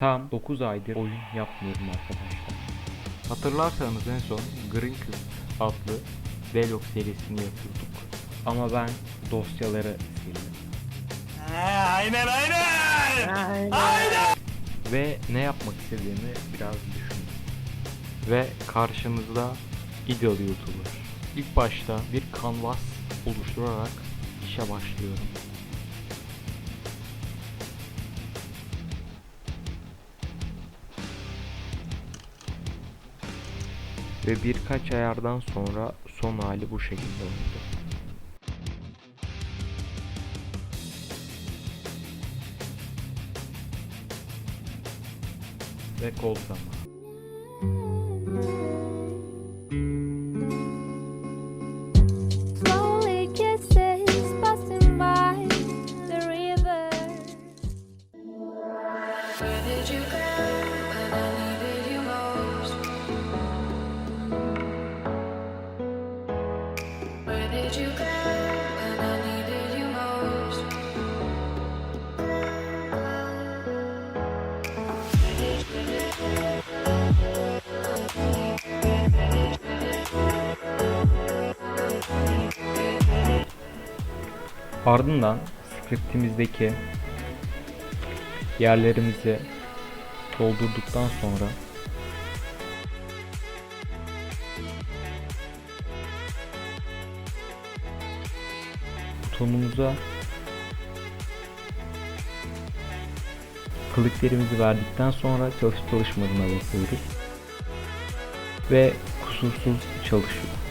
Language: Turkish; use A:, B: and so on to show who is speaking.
A: Tam 9 aydır oyun yapmıyorum arkadaşlar. Hatırlarsanız en son Green Cube adlı Vlog serisini yapıyorduk. Ama ben dosyaları sildim.
B: aynen aynen.
A: Ve ne yapmak istediğimi biraz düşündüm. Ve karşınızda Eagle YouTuber. İlk başta bir kanvas oluşturarak işe başlıyorum. Ve birkaç ayardan sonra son hali bu şekilde oldu. Ve kol zamanı.
C: Where did you go
A: Ardından skriptimizdeki yerlerimizi doldurduktan sonra butonumuza kliklerimizi verdikten sonra çalışıp çalışmadığına bakıyoruz ve kusursuz çalışıyor.